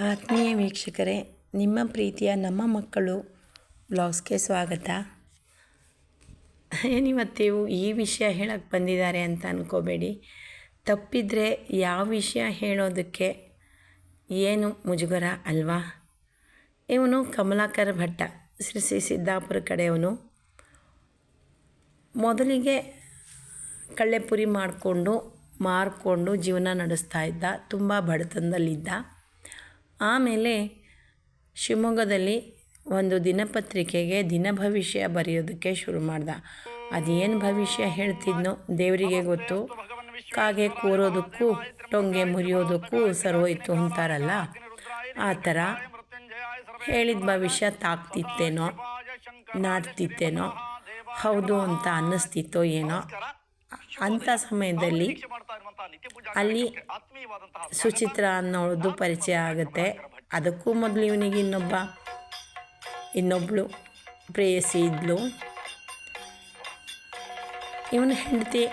ಆತ್ಮೀಯ ವೀಕ್ಷಕರೇ, ನಿಮ್ಮ ಪ್ರೀತಿಯ ನಮ್ಮ ಮಕ್ಕಳು ಬ್ಲಾಗ್ಸ್ಗೆ ಸ್ವಾಗತ. ಏನಿವತ್ತೀವು ಈ ವಿಷಯ ಹೇಳಕ್ಕೆ ಬಂದಿದ್ದಾರೆ ಅಂತ ಅಂದ್ಕೋಬೇಡಿ ತಪ್ಪಿದರೆ ಯಾವ ವಿಷಯ ಹೇಳೋದಕ್ಕೆ ಏನು ಮುಜುಗರ ಅಲ್ವಾ? ಇವನು ಕಮಲಾಕರ್ ಭಟ್ಟ, ಶ್ರೀ ಶ್ರೀ ಸಿದ್ದಾಪುರ ಕಡೆಯವನು. ಮೊದಲಿಗೆ ಕಳ್ಳೆಪುರಿ ಮಾಡಿಕೊಂಡು, ಮಾರಿಕೊಂಡು ಜೀವನ ನಡೆಸ್ತಾ ಇದ್ದ, ತುಂಬ ಬಡತನದಲ್ಲಿದ್ದ. ಆಮೇಲೆ ಶಿವಮೊಗ್ಗದಲ್ಲಿ ಒಂದು ದಿನಪತ್ರಿಕೆಗೆ ದಿನ ಭವಿಷ್ಯ ಬರೆಯೋದಕ್ಕೆ ಶುರು ಮಾಡ್ದ. ಅದೇನು ಭವಿಷ್ಯ ಹೇಳ್ತಿದ್ನೋ ದೇವರಿಗೆ ಗೊತ್ತು. ಕಾಗೆ ಕೂರೋದಕ್ಕೂ, ಟೊಂಗೆ ಮುರಿಯೋದಕ್ಕೂ ಸರೋಯ್ತು ಅಂತಾರಲ್ಲ. ಆ ಥರ ಹೇಳಿದ ಭವಿಷ್ಯ ತಾಕ್ತಿತ್ತೇನೋ ನಾಡ್ತಿತ್ತೇನೋ ಹೌದು ಅಂತ ಅನ್ನಿಸ್ತಿತ್ತೋ ಏನೋ. ಅಂಥ ಸಮಯದಲ್ಲಿ ಅಲ್ಲಿ ಸುಚಿತ್ರ ಅನ್ನೋದು ಪರಿಚಯ ಆಗುತ್ತೆ. ಅದಕ್ಕೂ ಮೊದಲು ಇವನಿಗೆ ಇನ್ನೊಬ್ಬ ಇನ್ನೊಬ್ಬಳು ಪ್ರೇಯಸಿ ಇದ್ಲು. ಇವನು ಹೆಂಡತಿ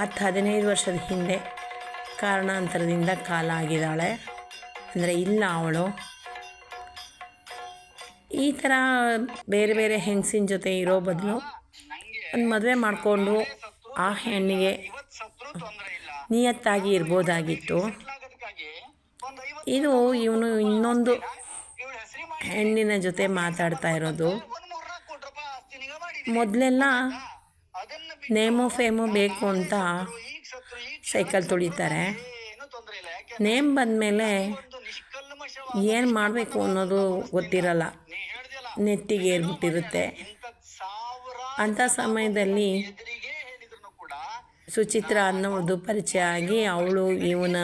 ಹತ್ತು ಹದಿನೈದು ವರ್ಷದ ಹಿಂದೆ ಕಾರಣಾಂತರದಿಂದ ಕಾಲ ಆಗಿದ್ದಾಳೆ. ಅಂದರೆ ಇಲ್ಲ ಅವಳು. ಈ ಥರ ಬೇರೆ ಬೇರೆ ಹೆಂಗಸಿನ ಜೊತೆ ಇರೋ ಬದಲು ಒಂದು ಮದುವೆ ಮಾಡಿಕೊಂಡು ಆ ಹೆಣ್ಣಿಗೆ ನಿಯತ್ತಾಗಿ ಇರ್ಬೋದಾಗಿತ್ತು. ಇದು ಇವನು ಇನ್ನೊಂದು ಹೆಣ್ಣಿನ ಜೊತೆ ಮಾತಾಡ್ತಾ ಇರೋದು. ಮೊದಲೆಲ್ಲ ನೇಮು ಫೇಮು ಬೇಕು ಅಂತ ಸೈಕಲ್ ತುಳಿತಾರೆ. ನೇಮ್ ಬಂದಮೇಲೆ ಏನು ಮಾಡಬೇಕು ಅನ್ನೋದು ಗೊತ್ತಿರಲ್ಲ. ನೆತ್ತಿಗೆ ಏರ್ಬಿಟ್ಟಿರುತ್ತೆ ಅಂಥ ಸಮಯದಲ್ಲಿ ಸುಚಿತ್ರ ಅನ್ನೋದು ಪರಿಚಯ ಆಗಿ ಅವಳು ಇವನ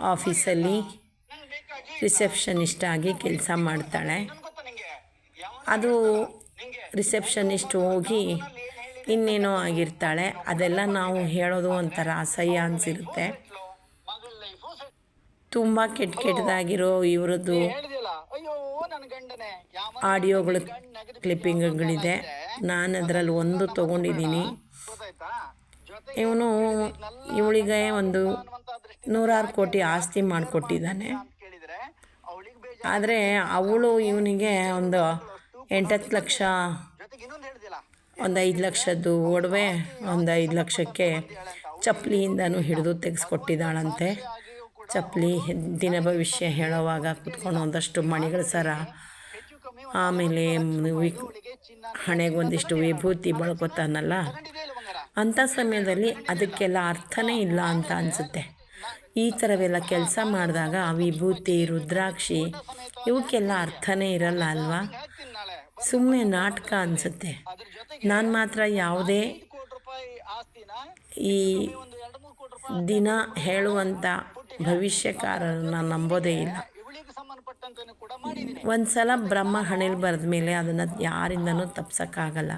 ಆಫೀಸಲ್ಲಿ ರಿಸೆಪ್ಷನಿಸ್ಟ್ ಆಗಿ ಕೆಲಸ ಮಾಡ್ತಾಳೆ. ಅದು ರಿಸೆಪ್ಷನಿಸ್ಟ್ ಹೋಗಿ ಇನ್ನೇನೋ ಆಗಿರ್ತಾಳೆ. ಅದೆಲ್ಲ ನಾವು ಹೇಳೋದು ಒಂಥರ ಅಸಹ್ಯ ಅನಿಸಿರುತ್ತೆ. ತುಂಬ ಕೆಟ್ಟ ಕೆಟ್ಟದಾಗಿರೋ ಇವರದ್ದು ಆಡಿಯೋಗಳು, ಕ್ಲಿಪ್ಪಿಂಗ್ಗಳಿದೆ. ನಾನು ಅದರಲ್ಲಿ ಒಂದು ತೊಗೊಂಡಿದ್ದೀನಿ. ಇವನು ಇವಳಿಗೆ ಒಂದು ನೂರಾರು ಕೋಟಿ ಆಸ್ತಿ ಮಾಡಿಕೊಟ್ಟಿದ್ದಾನೆ. ಆದರೆ ಅವಳು ಇವನಿಗೆ ಒಂದು ಎಂಟತ್ತು ಲಕ್ಷ, ಒಂದು ಐದು ಲಕ್ಷದ್ದು ಒಡವೆ, ಒಂದು ಐದು ಲಕ್ಷಕ್ಕೆ ಚಪ್ಪಲಿಯಿಂದನೂ ಹಿಡಿದು ತೆಗೆಸ್ಕೊಟ್ಟಿದ್ದಾಳಂತೆ. ಚಪ್ಪಲಿ ದಿನ ಭವಿಷ್ಯ ಹೇಳೋವಾಗ ಕುತ್ಕೊಂಡು ಒಂದಷ್ಟು ಮಣಿಗಳ ಸರ. ಆಮೇಲೆ ವಿ ಹಣೆಗೊಂದಿಷ್ಟು ವಿಭೂತಿ ಬಳಕೋತಾನಲ್ಲ. ಅಂಥ ಸಮಯದಲ್ಲಿ ಅದಕ್ಕೆಲ್ಲ ಅರ್ಥನೇ ಇಲ್ಲ ಅಂತ ಅನಿಸುತ್ತೆ. ಈ ಥರವೆಲ್ಲ ಕೆಲಸ ಮಾಡಿದಾಗ ವಿಭೂತಿ, ರುದ್ರಾಕ್ಷಿ ಇವಕ್ಕೆಲ್ಲ ಅರ್ಥನೇ ಇರಲ್ಲ ಅಲ್ವಾ? ಸುಮ್ಮನೆ ನಾಟಕ ಅನಿಸುತ್ತೆ. ನಾನು ಮಾತ್ರ ಯಾವುದೇ ಈ ದಿನ ಹೇಳುವಂಥ ಭವಿಷ್ಯಕಾರರನ್ನ ನಂಬೋದೇ ಇಲ್ಲ. ಒಂದು ಸಲ ಬ್ರಹ್ಮ ಹಣೆಯಲ್ಲಿ ಬರೆದ ಮೇಲೆ ಅದನ್ನು ಯಾರಿಂದನೂ ತಪ್ಸೋಕ್ಕಾಗಲ್ಲ.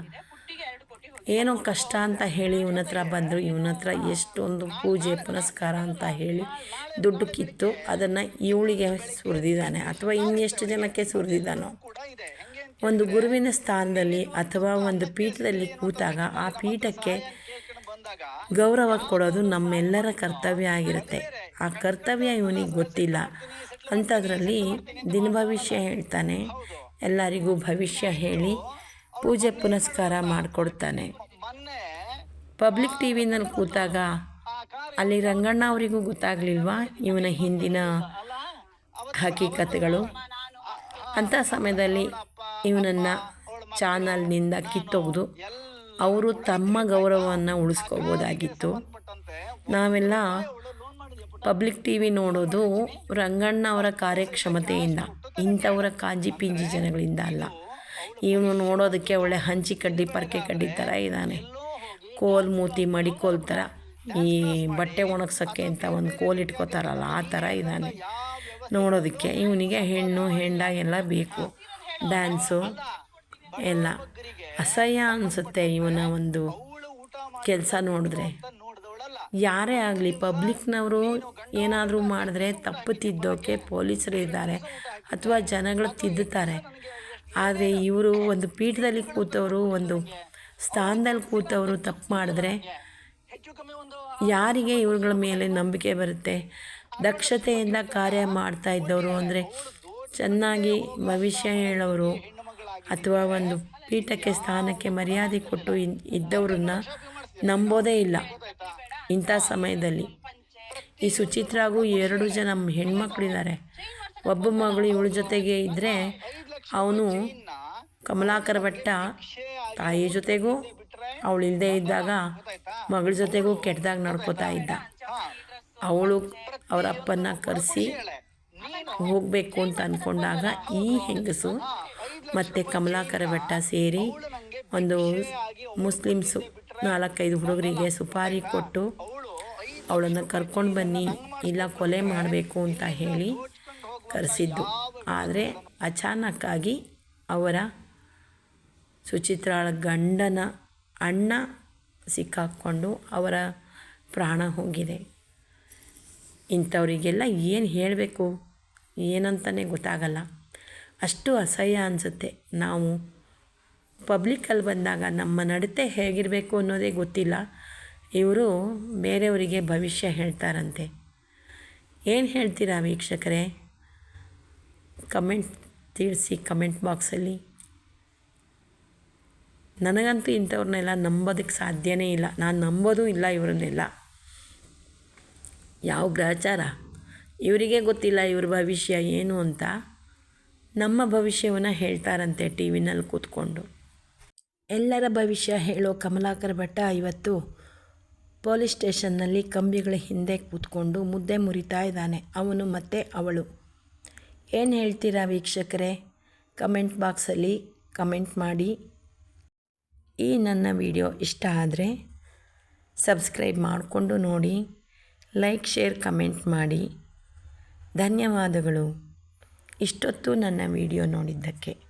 ಏನೋ ಕಷ್ಟ ಅಂತ ಹೇಳಿ ಇವನ ಹತ್ರ ಬಂದರು. ಇವನ ಹತ್ರ ಎಷ್ಟೊಂದು ಪೂಜೆ, ಪುನಸ್ಕಾರ ಅಂತ ಹೇಳಿ ದುಡ್ಡು ಕಿತ್ತು. ಅದನ್ನು ಇವಳಿಗೆ ಸುರಿದಿದ್ದಾನೆ ಅಥವಾ ಇನ್ನೆಷ್ಟು ಜನಕ್ಕೆ ಸುರಿದಿದ್ದಾನೋ. ಒಂದು ಗುರುವಿನ ಸ್ಥಾನದಲ್ಲಿ ಅಥವಾ ಒಂದು ಪೀಠದಲ್ಲಿ ಕೂತಾಗ ಆ ಪೀಠಕ್ಕೆ ಗೌರವ ಕೊಡೋದು ನಮ್ಮೆಲ್ಲರ ಕರ್ತವ್ಯ ಆಗಿರುತ್ತೆ. ಆ ಕರ್ತವ್ಯ ಇವನಿಗೆ ಗೊತ್ತಿಲ್ಲ. ಅಂಥದ್ರಲ್ಲಿ ದಿನ ಭವಿಷ್ಯ ಹೇಳ್ತಾನೆ. ಎಲ್ಲರಿಗೂ ಭವಿಷ್ಯ ಹೇಳಿ. ಪೂಜೆ ಪುನಸ್ಕಾರ ಮಾಡಿಕೊಡ್ತಾನೆ. ಪಬ್ಲಿಕ್ ಟಿ ವಿನಲ್ಲಿ ಕೂತಾಗ ಅಲ್ಲಿ ರಂಗಣ್ಣ ಅವರಿಗೂ ಗೊತ್ತಾಗಲಿಲ್ವಾ ಇವನ ಹಿಂದಿನ ಹಕೀಕತೆಗಳು? ಅಂಥ ಸಮಯದಲ್ಲಿ ಇವನನ್ನು ಚಾನಲ್ನಿಂದ ಕಿತ್ತೋಗ್ದು ಅವರು ತಮ್ಮ ಗೌರವವನ್ನು ಉಳಿಸ್ಕೋಬೋದಾಗಿತ್ತು. ನಾವೆಲ್ಲ ಪಬ್ಲಿಕ್ ಟಿ ವಿ ನೋಡೋದು ರಂಗಣ್ಣ ಅವರ ಕಾರ್ಯಕ್ಷಮತೆಯಿಂದ, ಇಂಥವರ ಕಾಂಜಿ ಪಿಂಜಿ ಜನಗಳಿಂದ ಅಲ್ಲ. ಇವನು ನೋಡೋದಕ್ಕೆ ಒಳ್ಳೆ ಹಂಚಿ ಕಡ್ಡಿ, ಪರ್ಕೆ ಕಡ್ಡಿ ಥರ ಇದ್ದಾನೆ. ಕೋಲ್ ಮೂತಿ ಮಡಿಕೋಲ್ ಥರ ಈ ಬಟ್ಟೆ ಒಣಗ್ಸೋಕ್ಕೆ ಅಂತ ಒಂದು ಕೋಲ್ ಇಟ್ಕೋತಾರಲ್ಲ, ಆ ಥರ ಇದ್ದಾನೆ. ನೋಡೋದಕ್ಕೆ ಇವನಿಗೆ ಹೆಣ್ಣು ಹೆಂಡ ಎಲ್ಲ ಬೇಕು. ಡ್ಯಾನ್ಸು ಎಲ್ಲ. ಅಸಹ್ಯ ಅನಿಸುತ್ತೆ ಇವನ ಒಂದು ಕೆಲಸ ನೋಡಿದ್ರೆ. ಯಾರೇ ಆಗಲಿ, ಪಬ್ಲಿಕ್ನವರು ಏನಾದರೂ ಮಾಡಿದ್ರೆ ತಪ್ಪು ತಿದ್ದೋಕೆ ಪೊಲೀಸರು ಇದ್ದಾರೆ, ಅಥವಾ ಜನಗಳು ತಿದ್ದುತ್ತಾರೆ. ಆದರೆ ಇವರು ಒಂದು ಪೀಠದಲ್ಲಿ ಕೂತವರು, ಒಂದು ಸ್ಥಾನದಲ್ಲಿ ಕೂತವರು ತಪ್ಪು ಮಾಡಿದ್ರೆ ಯಾರಿಗೆ ಇವುಗಳ ಮೇಲೆ ನಂಬಿಕೆ ಬರುತ್ತೆ? ದಕ್ಷತೆಯಿಂದ ಕಾರ್ಯ ಮಾಡ್ತಾ ಇದ್ದವರು ಅಂದರೆ ಚೆನ್ನಾಗಿ ಭವಿಷ್ಯ ಹೇಳೋರು ಅಥವಾ ಒಂದು ಪೀಠಕ್ಕೆ ಸ್ಥಾನಕ್ಕೆ ಮರ್ಯಾದೆ ಕೊಟ್ಟು ಇದ್ದವ್ರನ್ನ ನಂಬೋದೇ ಇಲ್ಲ ಇಂಥ ಸಮಯದಲ್ಲಿ. ಈ ಸುಚಿತ್ರಾಗೂ ಎರಡು ಜನ ಹೆಣ್ಮಕ್ಳಿದ್ದಾರೆ. ಒಬ್ಬ ಮಗಳು ಇವಳ ಜೊತೆಗೆ ಇದ್ದರೆ ಅವನು ಕಮಲಾಕರ ಭಟ್ಟ ತಾಯಿ ಜೊತೆಗೂ, ಅವಳು ಇಲ್ಲದೆ ಇದ್ದಾಗ ಮಗಳ ಜೊತೆಗೂ ಕೆಟ್ಟದಾಗ ನಡ್ಕೋತಾ ಇದ್ದ. ಅವಳು ಅವರ ಅಪ್ಪನ ಕರೆಸಿ ಹೋಗಬೇಕು ಅಂತ ಅಂದ್ಕೊಂಡಾಗ ಈ ಹೆಂಗಸು ಮತ್ತು ಕಮಲಾಕರ ಬೆಟ್ಟ ಸೇರಿ ಒಂದು ಮುಸ್ಲಿಮ್ಸು ನಾಲ್ಕೈದು ಹುಡುಗರಿಗೆ ಸುಪಾರಿ ಕೊಟ್ಟು ಅವಳನ್ನು ಕರ್ಕೊಂಡು ಬನ್ನಿ, ಇಲ್ಲ ಕೊಲೆ ಮಾಡಬೇಕು ಅಂತ ಹೇಳಿ ಕರೆಸಿದ್ದು. ಆದರೆ ಅಚಾನಕ್ಕಾಗಿ ಅವರ ಸುಚಿತ್ರಾಳ ಗಂಡನ ಅಣ್ಣ ಸಿಕ್ಕಾಕ್ಕೊಂಡು ಅವರ ಪ್ರಾಣ ಹೋಗಿದೆ. ಇಂಥವರಿಗೆಲ್ಲ ಏನು ಹೇಳಬೇಕು? ಏನಂತಲೇ ಗೊತ್ತಾಗಲ್ಲ. ಅಷ್ಟು ಅಸಹ್ಯ ಅನಿಸುತ್ತೆ. ನಾವು ಪಬ್ಲಿಕ್ಕಲ್ಲಿ ಬಂದಾಗ ನಮ್ಮ ನಡತೆ ಹೇಗಿರಬೇಕು ಅನ್ನೋದೇ ಗೊತ್ತಿಲ್ಲ. ಇವರು ಬೇರೆಯವರಿಗೆ ಭವಿಷ್ಯ ಹೇಳ್ತಾರಂತೆ. ಏನು ಹೇಳ್ತೀರಾ ವೀಕ್ಷಕರೇ? ಕಮೆಂಟ್ ತಿಳಿಸಿ ಕಮೆಂಟ್ ಬಾಕ್ಸಲ್ಲಿ. ನನಗಂತೂ ಇಂಥವ್ರನ್ನೆಲ್ಲ ನಂಬೋದಕ್ಕೆ ಸಾಧ್ಯನೇ ಇಲ್ಲ. ನಾನು ನಂಬೋದೂ ಇಲ್ಲ ಇವರನ್ನೆಲ್ಲ. ಯಾವ ಗ್ರಹಚಾರ? ಇವರಿಗೆ ಗೊತ್ತಿಲ್ಲ ಇವ್ರ ಭವಿಷ್ಯ ಏನು ಅಂತ. ನಮ್ಮ ಭವಿಷ್ಯವನ್ನು ಹೇಳ್ತಾರಂತೆ ಟಿ ವಿನಲ್ಲಿ ಕೂತ್ಕೊಂಡು. ಎಲ್ಲರ ಭವಿಷ್ಯ ಹೇಳೋ ಕಮಲಾಕರ ಭಟ್ಟ ಇವತ್ತು ಪೊಲೀಸ್ ಸ್ಟೇಷನ್ನಲ್ಲಿ ಕಂಬಿಗಳ ಹಿಂದೆ ಕೂತ್ಕೊಂಡು ಮುದ್ದೆ ಮುರಿತಾ ಇದ್ದಾನೆ. ಅವನು ಮತ್ತೆ ಅವಳು. ಏನು ಹೇಳ್ತೀರಾ ವೀಕ್ಷಕರೇ? ಕಮೆಂಟ್ ಬಾಕ್ಸಲ್ಲಿ ಕಮೆಂಟ್ ಮಾಡಿ. ಈ ನನ್ನ ವಿಡಿಯೋ ಇಷ್ಟ ಆದರೆ ಸಬ್ಸ್ಕ್ರೈಬ್ ಮಾಡಿಕೊಂಡು ನೋಡಿ. ಲೈಕ್, ಶೇರ್, ಕಮೆಂಟ್ ಮಾಡಿ. ಧನ್ಯವಾದಗಳು. ಇಷ್ಟೊತ್ತು ನನ್ನ ವಿಡಿಯೋ ನೋಡಿದ್ದಕ್ಕೆ.